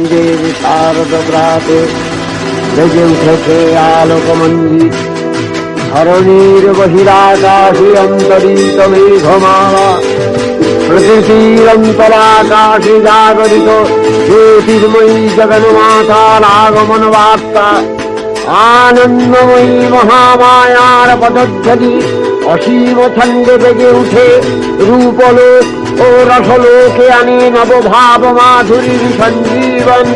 আশ্বিরের শারদ প্রাতে বেজে উঠেছে আলোকমঞ্জিত ধরণীর বহিরাকাশে অন্তরিত মেঘমালা। প্রকৃতির অন্তরাকাশে জাগরিত জ্যোতির্ময়ী জগন্মাতার আগমন বার্তা। আনন্দময়ী মহামায়ার পদধ্বনি অসীম ছন্দে বেগে উঠে রূপলোক ও রসলোকে আনে নবভাব মাধুরী সঞ্জীবন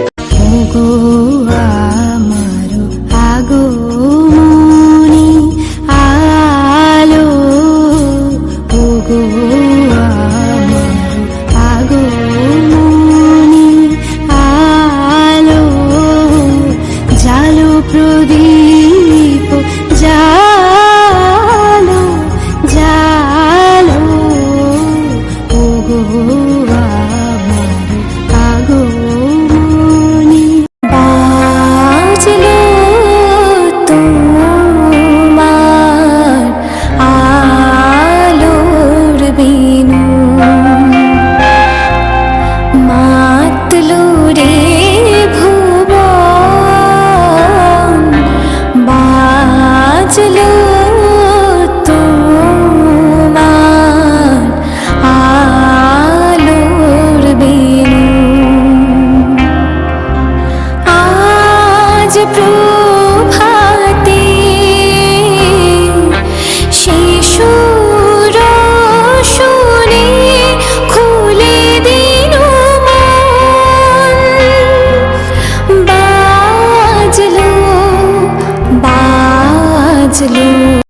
to prove